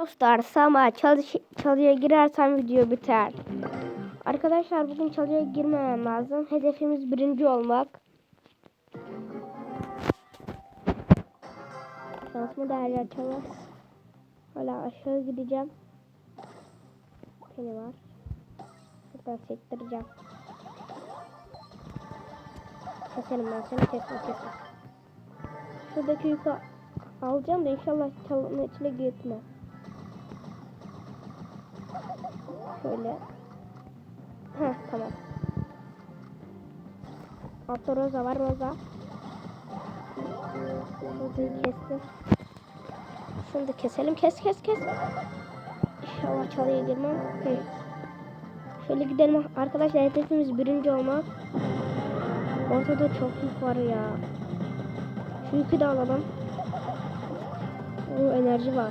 Dostlar sama çalış çalıya girersem video biter. Arkadaşlar bugün çalıya girmemem lazım. Hedefimiz birinci olmak. Şansımı değerli açamaz. Hala aşağı gideceğim. Peni var. Buradan sektireceğim. Keserim ben seni kesme kesme. Şuradaki yükü alacağım da inşallah çalının içine gitme. Şöyle. Heh tamam. Altta roza var roza. Rozayı kestim. Şunu da keselim. Kes kes kes. İnşallah çalıya girmem. Hı. Şöyle gidelim. Arkadaşlar hedefimiz birinci olmak. Ortada çok yük var ya. Şu yükü de alalım. O enerji var.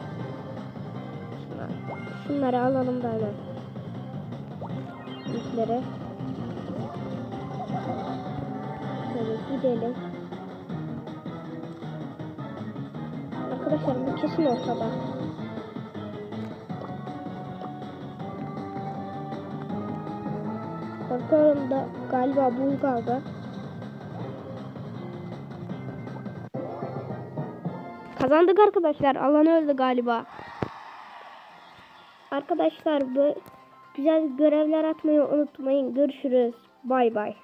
Şunlar. Şunları alalım da hemen. Yükleri. Şöyle gidelim. Arkadaşlar bu kesin ortada. Korkuyorum da galiba bu kaldı. Kazandık arkadaşlar. Alan öldü galiba. Arkadaşlar bu güzel görevler atmayı unutmayın. Görüşürüz. Bay bay.